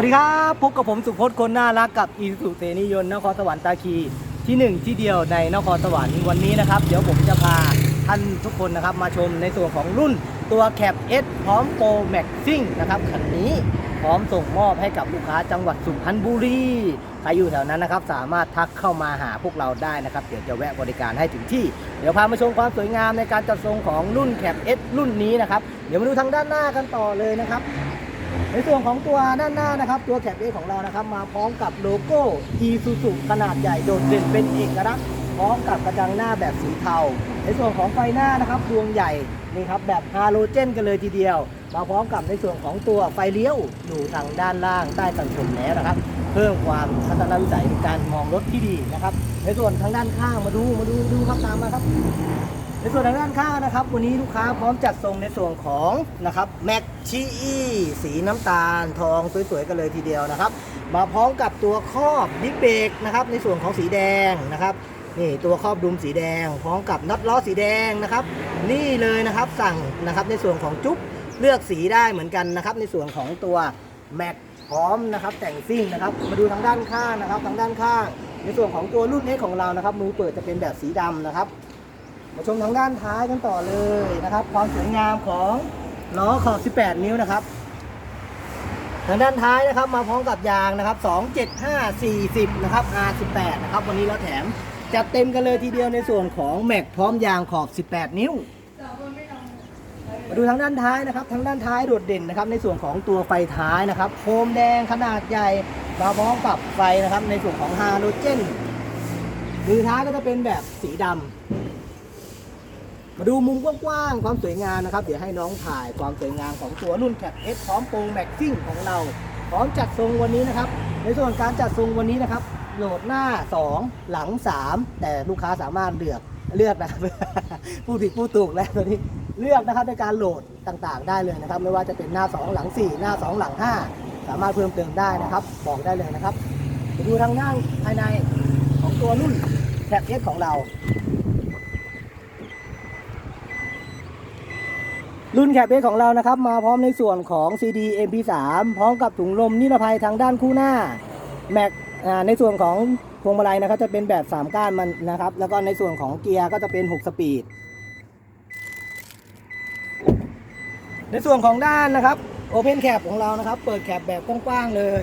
วัสดีครับ พบกับผมสุพจน์คนน่ารักกับอีสุเสนิยนนครสวรรค์ตาคีที่หนึ่งที่เดียวในนครสวรรค์วันนี้นะครับ เดี๋ยวผมจะพาท่านทุกคนนะครับ มาชมในส่วนของรุ่นตัวแคป S พร้อมโปรแม็กซิ่งนะครับคันนี้พร้อมส่งมอบให้กับลูกค้าจังหวัดสุพรรณบุรีใครอยู่แถวนั้นนะครับ สามารถทักเข้ามาหาพวกเราได้นะครับ เดี๋ยวจะแวะบริการให้ถึงที่ เดี๋ยวพามาชมความสวยงามในการจัดทรงของรุ่นแคป S รุ่นนี้นะครับ เดี๋ยวมาดูทางด้านหน้ากันต่อเลยนะครับ ในส่วนของตัวด้านหน้านะครับ ตัวแคปเอของเรานะครับ มาพร้อมกับโลโก้ Isuzu ขนาดใหญ่โดดเด่นเป็นเอกลักษณ์พร้อมกับกระจังหน้าแบบสีเทา ในส่วนของไฟหน้านะครับดวงใหญ่นี่ครับแบบฮาโลเจนกันเลยทีเดียว มาพร้อมกับในส่วนของตัวไฟเลี้ยวอยู่ทางด้านล่างใต้กันชนแล้วนะครับ เพิ่มความทัศนวิสัยในการมองรถที่ดีนะครับ ในส่วนทางด้านข้างมาดูมาดูดูครับตามมาครับ ในส่วนทางด้านข้างนะครับ วันนี้ลูกค้าพร้อมจัดทรงในส่วนของนะครับแม็กชีอีสีน้ำตาลทองสวยๆกันเลยทีเดียวนะครับ มาพร้อมกับตัวครอบดิสเบรกนะครับในส่วนของสีแดงนะครับนี่ตัวครอบดุมสีแดง พร้อมกับน็อตล้อสีแดงนะครับ นี่เลยนะครับสั่งนะครับในส่วนของจุ๊บเลือกสีได้เหมือนกันนะครับ ในส่วนของตัวแม็กพร้อมนะครับแต่งซิ่งนะครับ มาดูทางด้านข้างนะครับทางด้านข้าง ในส่วนของตัวรุ่นนี้ของเรานะครับ มือเปิดจะเป็นแบบสีดำนะครับ มาชมทางด้านท้ายกันต่อเลยนะครับ ความสวยงามของล้อขอบ 18 นิ้วนะครับ ทางด้านท้ายนะครับมาพร้อมกับยางนะครับ 275 40 นะครับ R18 นะครับ วันนี้เราแถมจัดเต็มกันเลยทีเดียวในส่วนของแม็กพร้อมยางขอบ 18 นิ้วมาดูทางด้านท้ายนะครับทางด้านท้ายโดดเด่นนะครับ ในส่วนของตัวไฟท้ายนะครับโคมแดงขนาดใหญ่มาพร้อมกับไฟนะครับ ในส่วนของฮาโลเจนมือท้ายก็จะเป็นแบบสีดำ มาดูมุมกว้างๆความสวยงามนะครับ เดี๋ยวให้น้องถ่ายความสวยงามของตัวรุ่นแคปเอสพร้อมโปรแม็กซิ่งของเรา พร้อมจัดทรงวันนี้นะครับ ในส่วนการจัดทรงวันนี้นะครับ โหลดหน้า 2 หลัง 3 แต่ลูกค้าสามารถเลือกเลือกนะครับ ผู้ผิดผู้ถูกแล้วตอนนี้เลือกนะครับในการโหลดต่างๆ ได้เลยนะครับ ไม่ว่าจะเป็นหน้า 2 หลัง 4 หน้า 2 หลัง 5 สามารถเพิ่มเติมได้นะครับ บอกได้เลยนะครับไปดูทางด้านภายในของตัวรุ่นแคปเอสของเรา รุ่นแคปเบสของเรานะครับ มาพร้อมในส่วนของ CD MP3 พร้อมกับถุงลมนิรภัยทางด้านคู่หน้าแม็กในส่วนของพวงมาลัยนะครับจะเป็นแบบ 3 ก้านมันนะครับ แล้วก็ในส่วนของเกียร์ก็จะเป็น 6 สปีด ในส่วนของด้านนะครับ Open Cap ของเรานะครับ เปิดแคปแบบกว้างๆเลย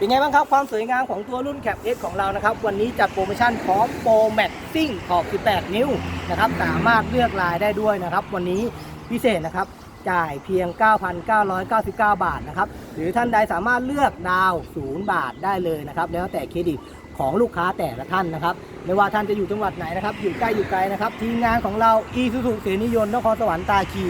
เป็นไงบ้างครับความสวยงามของตัวรุ่นแคป S ของเรานะครับ วันนี้จัดโปรโมชั่นพร้อมโปรแม็กซิ่งขอบ 18 นิ้วนะครับสามารถเลือกลายได้ด้วยนะครับ วันนี้พิเศษนะครับจ่ายเพียง 9,999 บาทนะครับหรือท่านใดสามารถเลือกดาว 0 บาทได้เลยนะครับ แล้วแต่เครดิตของลูกค้าแต่ละท่านนะครับ ไม่ว่าท่านจะอยู่จังหวัดไหนนะครับ อยู่ใกล้อยู่ไกลนะครับ ทีมงานของเราอีซูซูเสนิยนนครสวรรค์ตาคี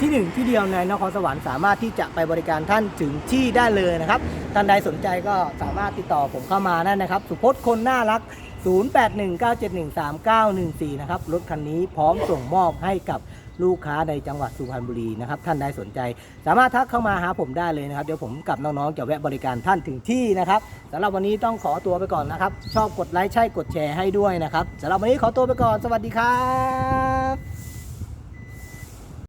ที่หนึ่งที่เดียวในนครสวรรค์สามารถที่จะไปบริการท่านถึงที่ได้เลยนะครับท่านใดสนใจก็สามารถติดต่อผมเข้ามาได้นะครับ สุพจน์คนน่ารัก 0819713914 นะครับรถคันนี้พร้อมส่งมอบให้กับลูกค้าในจังหวัดสุพรรณบุรีนะครับท่านใดสนใจ สามารถทักเข้ามาหาผมได้เลยนะครับ เดี๋ยวผมกับน้องๆจะแวะบริการท่านถึงที่นะครับสำหรับวันนี้ต้องขอตัวไปก่อนนะครับ ชอบกดไลค์ใช่กดแชร์ให้ด้วยนะครับสำหรับวันนี้ขอตัวไปก่อน สวัสดีครับ